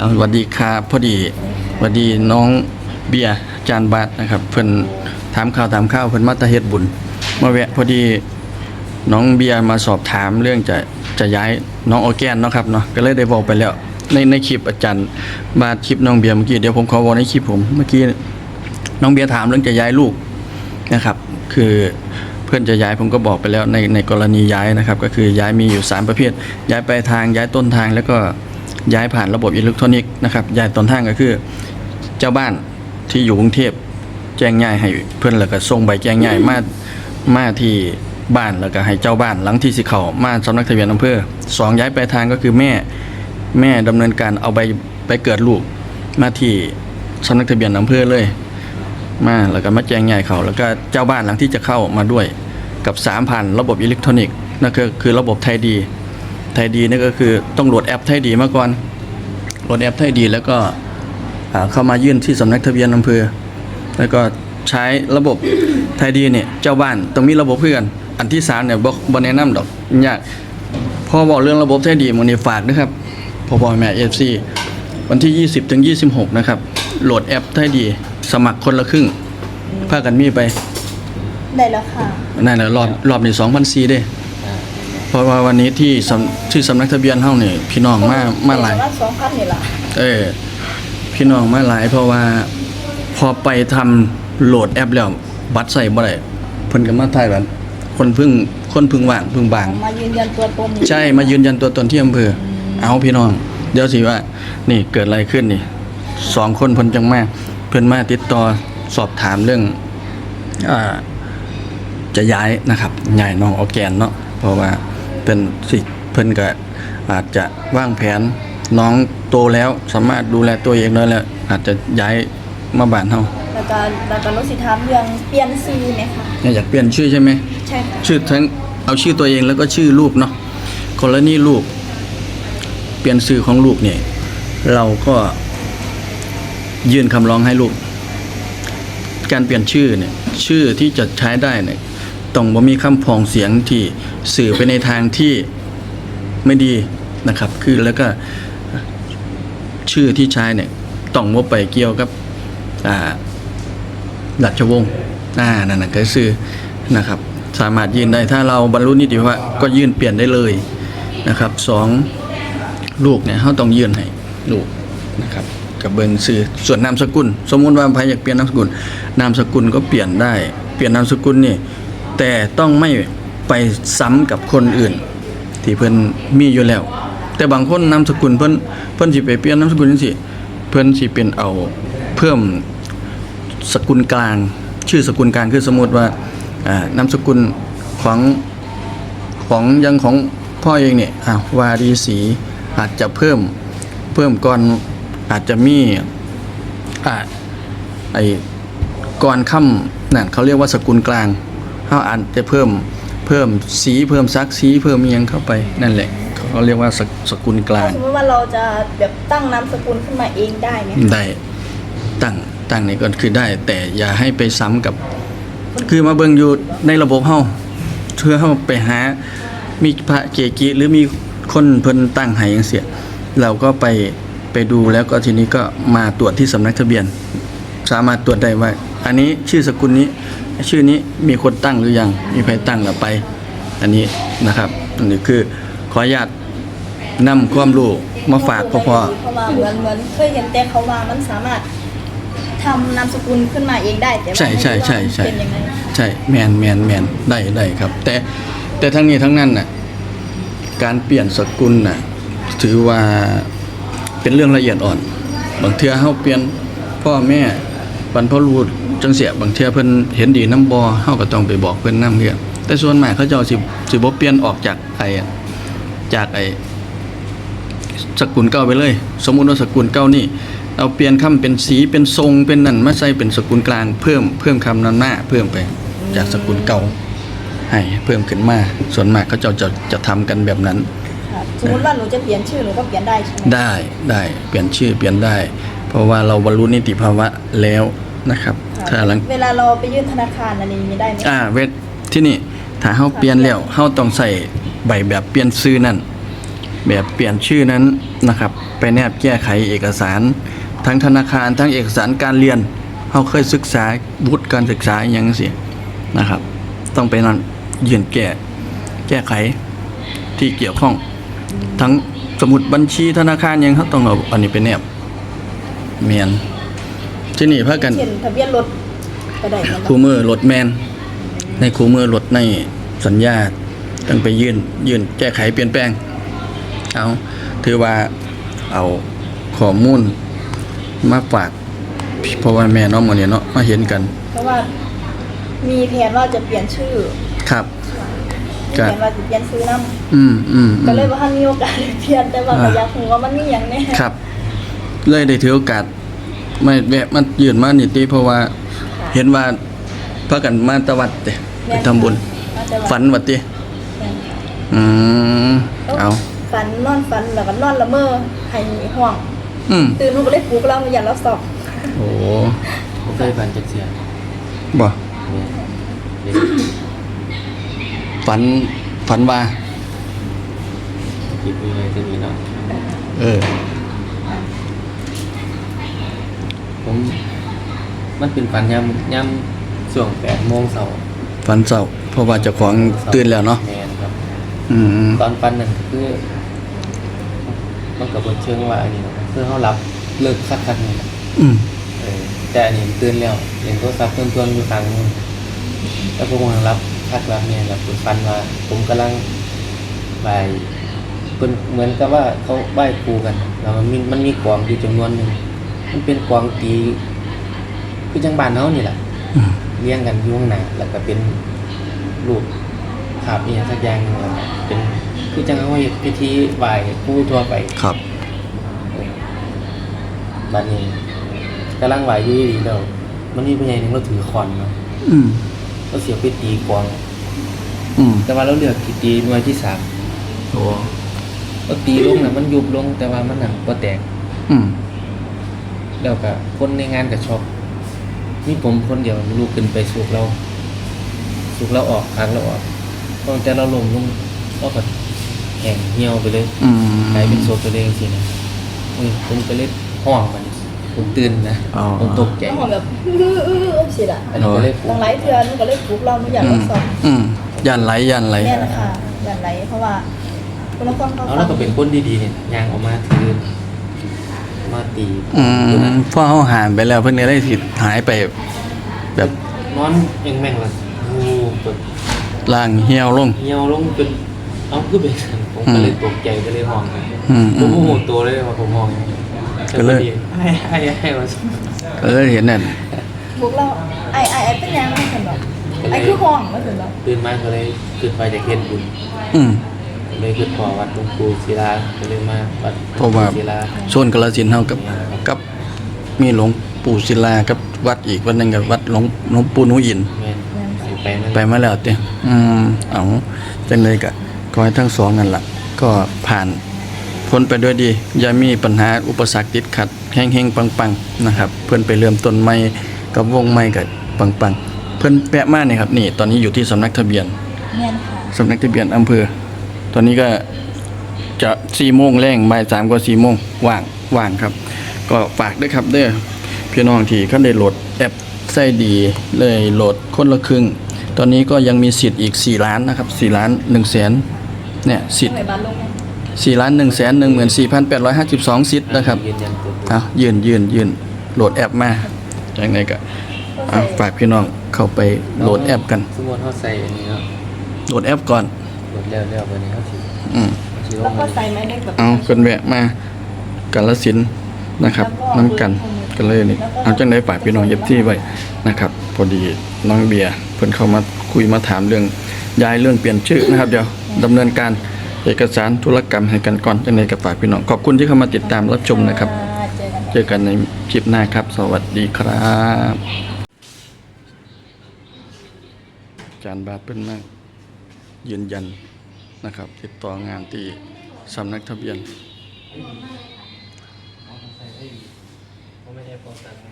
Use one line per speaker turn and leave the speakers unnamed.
เอาสวัสดีครับพอดีสวัสดีน้องเบียร์จานบาทนะครับเพิ่นถามข่าวถามข้าวเพิ่นมาตะเฮ็ดบุญมาแวะพอดีน้องเบียร์มาสอบถามเรื่องจะจะย้ายน้องออแกนเนาะครับเนาะก็เลยได้บอกไปแล้ว ในในคลิปอาจารย์บาทคลิปน้องเบียร์เมื่อกี้เดี๋ยวผมขอบอกในคลิปผมเมื่อกี้น้องเบียร์ถามเรื่องจะย้ายลูกนะครับ คือเพื่อนจะย้ายผมก็บอกไปแล้วในในกรณีย้ายนะครับ ก็คือย้ายมีอยู่สามประเภท ย้ายปลายทางย้ายต้นทางแล้วก็ ย้ายผ่านระบบอิเล็กทรอนิกส์นะครับย้ายต้นทางก็คือ เจ้าบ้านที่อยู่กรุงเทพแจ้งย้ายให้เพื่อนแล้วก็ส่งใบแจ้งย้ายมามาที่บ้านแล้วก็ให้เจ้าบ้านหลังที่สิเขามาสำนักทะเบียนอำเภอสองย้ายไปลายทางก็คือแม่แม่ดำเนินการเอาใบไปเกิดลูกมาที่สำนักทะเบียนอำเภอเลย มาแล้วก็มาแจ้งย้ายเขา แล้วก็เจ้าบ้านหลังที่จะเข้ามาด้วยกับสามพันระบบอิเล็กทรอนิกส์นั่นก็คือระบบไทยดี ไทยดีนี่ก็คือต้องโหลดแอปไทยดีมาก่อนโหลดแอปไทยดี แล้วก็อ่าเข้ามายื่นที่สำนักทะเบียนอำเภอ แล้วก็ใช้ระบบไทยดีเนี่ยเจ้าบ้านต้องมีระบบเพื่อนอันที่สามเนี่ยบอกบนแนะนำดอกยากพอบอกเรื่องระบบไทยดีมันนี่ฝากนะครับพอบอกแม่เอฟซีวันที่ 20ถึง26 นะครับ โหลดแอปไทยดี สมัครคนละครึ่งพากันมีไป
ได้แล้วค่ะ
นั่นแหละรอบรอบนี้2,004เด้ เพราะว่าวันนี้ที่สำที่สำนักทะเบียนเฮานี่พี่น้องมามาหลาย
ว่าสองพันนี่ล่ะ
เออพี่น้องมาหลายเพราะว่าพอไปทำโหลดแอปแล้วบัตรใส่บ่ได้เพิ่นก็มาถ่ายแบบคนเพึ่งคนเพึ่งว่างเพึ่งบาง
มายืนยันตัวตน
ใช่มายืนยันตัวตนที่อำเภอ เอาพี่น้อง เดี๋ยวสิว่า นี่เกิดอะไรขึ้นนี่สองคนเพิ่นจังมาเพิ่นมาติดต่อสอบถามเรื่องอ่าจะย้ายนะครับย้ายน้องออร์แกนเนาะเพราะว่า เป็นสิเพิ่นก็อาจจะวางแผนน้องโตแล้วสามารถดูแลตัวเองได้แล้วอาจจะย้ายมาบ้านเฮา
แล้วก็แล้วก็รถสิทามเรื่องเปลี่ยนซื้อไหมคะ
เนี่ยอยากเปลี่ยนชื่อใช่ไหม
ใช่ค่ะ
ชื่อทั้งเอาชื่อตัวเองแล้วก็ชื่อลูกเนาะกรณีลูก เปลี่ยนชื่อของลูกเนี่ยเราก็ยื่นคำร้องให้ลูก การเปลี่ยนชื่อเนี่ยชื่อที่จะใช้ได้เนี่ยต้องบ่มีคำพองเสียงที่ สื่อไปในทางที่ไม่ดีนะครับ คือแล้วก็ชื่อที่ใช้เนี่ยต้องบ่ไปเกี่ยวกับอ่าราชวงศ์อ่านั่นนะก็คือนะครับ สามารถยื่นได้ถ้าเราบรรลุนิติภาวะก็ยื่นเปลี่ยนได้เลยนะครับสองลูกเนี่ยเขาต้องยื่นให้ลูกนะครับกับเบิงซื้อส่วนนามสกุล สมมุติว่าใครอยากเปลี่ยนนามสกุล นามสกุลก็เปลี่ยนได้ เปลี่ยนนามสกุลนี่แต่ต้องไม่ ไปซ้ำกับคนอื่น ที่เพิ่นมีอยู่แล้ว แต่บางคนนามสกุลเพิ่นเพิ่นสิไปเปลี่ยนนามสกุลจังซี่เพิ่นสิเป็นเอาเพิ่มสกุลกลาง ชื่อสกุลกลางคือสมมติว่าอ่านามสกุลของของยังของพ่อเองเนี่ยอ่าวารีศรีอาจจะเพิ่มเพิ่มก่อนอาจจะมีอ่าไอก่อนค่ำนั่นเขาเรียกว่าสกุลกลางเขาอาจจะเพิ่ม เพิ่มสีเพิ่มซักสีเพิ่มอิหยังเข้าไปนั่นแหละเขาเรียกว่าสสกุลกลาง
สมมติว่าเราจะแบบตั้งนามสกุลขึ้นมาเองได้ไหม
ได้ตั้งตั้งนี่ก็คือได้ แต่อย่าให้ไปซ้ำกับ คือมาเบิ่งอยู่ในระบบเฮาเพื่อเฮาไปหา มีพระเกจิหรือมีคนเพิ่นตั้งให้จังซี่เราก็ไปไปดูแล้วก็ทีนี้ก็มาตรวจที่สำนักทะเบียน สามารถตรวจได้ว่า อันนี้ชื่อสกุลนี้ ชื่อนี้มีคนตั้งหรือยัง มีใครตั้งแล้วไป อันนี้นะครับอันนี้คือขออนุญาตนำความรู้มาฝากพ่อ
เพราะว่าเหมือนเหมือนเคยเห็นแต่เขาว่ามันสามารถทำนามสกุลขึ้นมาเองได้แต่ว่า
ใช่ใช่ใช่ใช่
เป็นยังไง
ใช่แมนแมนแมนได้ได้ครับ แต่แต่ทั้งนี้ทั้งนั้นน่ะการเปลี่ยนสกุลน่ะถือว่าเป็นเรื่องละเอียดอ่อน บางเทื่อเฮาเปลี่ยนพ่อแม่บรรพบุรุษ จังเสียบางเทื่อเพิ่นเห็นดีน้ำบ่เฮาก็ต้องไปบอกเพิ่นนำเพื่อแต่ส่วนมากเขาเจ้าสิสิบ่เปลี่ยนออกจากไอ้จากไอ้สกุลเก่าไปเลย สมมุติว่าสกุลเก่านี่เอาเปลี่ยนคำเป็นสีเป็นทรงเป็นนั่นมาใส่เป็นสกุลกลางเพิ่มเพิ่มคำนำหน้าเพิ่มไปจากสกุลเก่าให้เพิ่มขึ้นมาส่วนมากเขาเจ้าจะจะทำกันแบบนั้น
ครับสมมติว่าหนูจะเปลี่ยนชื่อหนูก็เปลี่ยนได้ใช่ไหม
ได้ได้เปลี่ยนชื่อเปลี่ยนได้ เพราะว่าเราบรรลุนิติภาวะแล้วนะครับ ถ้าหลัง
เวลาเราไปยื่นธนาคารอะไรนี้ได้ไหม
อ่าเวทที่นี่ถ้าเฮาเปลี่ยนแล้วเฮาต้องใส่ใบแบบเปลี่ยนชื่อนั้นแบบเปลี่ยนชื่อนั้นนะครับ ไปแนบแก้ไขเอกสาร ทั้งธนาคารทั้งเอกสารการเรียนเขาเคยศึกษาวุฒิการศึกษาอหย่างเสียนะครับ ต้องไปนั่นยื่นแก้แก้ไขที่เกี่ยวข้อง ทั้งสมุดบัญชีธนาคารหยังเขาต้องเอาอันนี้ไปแนบเมียน ที่นี่พากัน
เช่นทะเบียนรถก็ได้นะ
คู่มือรถแมน ในคู่มือรถในสัญญาต้องไปยื่นยื่นแก้ไขเปลี่ยนแปลง เอาถือว่าเอาข้อมูลมาฝากเพราะว่าแม่น้องหมดเนี่ยเนาะมาเห็นกัน
เพราะว่ามีแผนว่าจะเปลี่ยนชื่อ
ครับ
มี
ครับ
แผนว่าจะเปลี่ยนซื้อน้
อืมอืมำอื
ก็
ม
เลยว่าท่านมีโอกาสได้เปลี่ยนแต่ว่า
อ่า
ก็อยากรู้ว่ามันมีอย่างแน่
ครับ เลยได้ถือโอกาส ไม่แวะมันยืนมานี่ติเพราะว่า เห็นว่าพากันมาตะวัดเตไปทำบุญ ฝันวัดติอืมเอา
ฝันนอนฝันแล้วก็นอนละเมอให้ห่วง
อืม
ตื่นมันก็เลยปลุกเราอย่างเราสอบ
โอ้
ผมเคยฝันจากเสีย
บ่
เนี่ยเด็ก
ฝันฝันว่า
คิดยังไงจะมีเนาะ
เออ
ผมมันเป็นฝันยามยามช่วงแปดโมงเสาร์
ฝันเศร้าเพราะว่าเจ้าของตื่นแล้วเนาะ
แมนครับ
อืม
ตอนฝันนั่นก็คือมันกับบนเชิงว่าอันนี้เนาะคือเขารับเลิกคักคักๆนี่นะ
อืม
เออแต่อันนี้ตื่นแล้วเห็นโทรศัพท์เพื่อนๆอยู่ฟังนู้นแล้วผมกำลังรับคัดรับเนี่ยแบบฝันว่าผมกำลังไปเป็นเหมือนกับว่าเขาไหว้ครูกันแล้วมันมีมันมีกวางอยู่จำนวนหนึ่ง มันเป็นกวางตีคือจังบานเขานี่แหละ
อืม
เลี้ยงกันอยู่ข้างหน้าแล้วก็เป็นรูปภาพนี่สักอย่างหนึงอะเป็นคือจังเอาไว้พิธีไหว้ครูทั่วไป
ครับ
บัดนี้กำลังไหวอยู่ดีๆแล้วมันมีผู้ใหญ่หนึ่งเราถือคอนเนาะ
อืม
เราเสียไปตีกวาง
อืม
แต่ว่าเราเลือกที่ตีหน่วยที่สาม
โอ้
เราตีลงนะมันยุบลงแต่ว่ามันหนังก็แตก
อืม
แล้วก็คนในงานก็ช็อกนี่ผมคนเดียวลูกขึ้นไปสูกเรา สูกเราออกครั้งเราออกตอนแต่เราลงลงเราก็แห้งเหี่ยวไปเลย
อืม
กลายเป็นโซตัวเองสินะอุ้ยผมก็เลยห้องมันผมตื่นนะ
อ๋อ
ผมตกใจ
แล้วห่วงแบบอื้ออื้ออื้อสิล่ะ
อันนี้ก็เลยปลุ
ต้
ก
องไล่เทือนมันก็เลยปลุกเราไม่อยาก
อื
เรา
ม
สอบ
อืมยันไหลยันไหล
แม่นะคะอย่างไรเพราะว่าคนละคนเขา
เอาแล้วก็เป็นคนดีๆเนี่ยยางออกมาถือ มาตี
อืมพอเขาหามไปแล้วเพิ่งได้สิหายไปแบบ
นอนเองแม่งละงูแบบ
ล่างเหี่ยวลง
เหี่ยวลงเป็นเอาคือเป็นผมก็เลยตกใจก็เลยห้องนะ
อืม
ผ
อื
ม
ม
โมโหตัวเลยว่าผมห้อง
ก็เลย
ให้ให้ให้มา
ก็เลยเห็นนั่น
ปลุกเราไอไอไอเป็นยังไม่ถึงหรอกไอคือห้องไม่ถึงหรอก
ตื่นมาก็เลยขึ้นไปจากเฮ็ดบุญ
อืม
เลยขึ้นพอวัดหลวงปู่ศิลาก็เลยมาวัดหลวง
เพราะว่า
ปู่ศิลา
โซนกาลสินธุ์เฮากับกับมีหลวงปู่ศิลากับวัดอีกวัดหนึงกับวัดหลวงหลวงปู่หนุอินทร์
แม่นสิไปนั่น
ไปมาแล้วเต้อืมเอาจังเลยก็ขอให้ทั้งสองนั่นล่ะก็ผ่านพ้นไปด้วยดี อย่ามีปัญหาอุปสรรคติดขัดแห้งๆปังๆนะครับ เพื่อนไปเริ่มต้นใหม่กับวงใหม่กับปังๆ เพื่อนแปะมาเนี่ยครับนี่ ตอนนี้อยู่ที่สำนักทะเบียน
แม่นค่ะ
สำนักทะเบียนอำเภอ ตอนนี้ก็จะสี่โมงแรงบ่ายสามก็สี่โมงว่างว่างครับ ก็ฝากด้วยครับเด้อพี่น้องที่เขาได้โหลดแอปไส้ดีเลยโหลดคนละครึ่ง ตอนนี้ก็ยังมีสิทธิ์อีก 4 ล้านนะครับ 4 ล้าน1แสนเนี่ยสิทธิ์
ในบ้านลง
4ล้าน1แสน14,852 สิทธิ์นะครับ
ยืนยันตัวตน
เอายืนยืนยืนโหลดแอปมาจากไหนก็อะฝากพี่น้องเข้าไปโหลดแอปกัน
สมมติเขาใส่อันนี้เนาะ
โหลดแอปก่อน
หมดแล้วแล้ววันนี้เขาสิ
อืม
เขาสิล
แล้ว
ง
ก็
มา
ใส่ไม้เล็กแบบ
เอาคนแวะมากันละสินธุ์นะครับน้ำกันกันเลยนี่เอาจังได้ฝากพี่น้องเย็บที่ไว้นะครับพอดีน้องเบียร์เพิ่นเข้ามาคุยมาถามเรื่องย้ายเรื่องเปลี่ยนชื่อนะครับเดี๋ยวดำเนินการเอกสารธุรกรรมให้กันก่อนจังไดกับฝากพี่น้องขอบคุณที่เข้ามาติดตามรับชมนะครับ
อ่าเจอกัน
เจอกันในคลิปหน้าครับ สวัสดีครับอาจารย์บาทเป็นมากยืนยัน นะครับ ติดต่องานที่สำนักทะเบียน
ไม่ได้ป้องกัน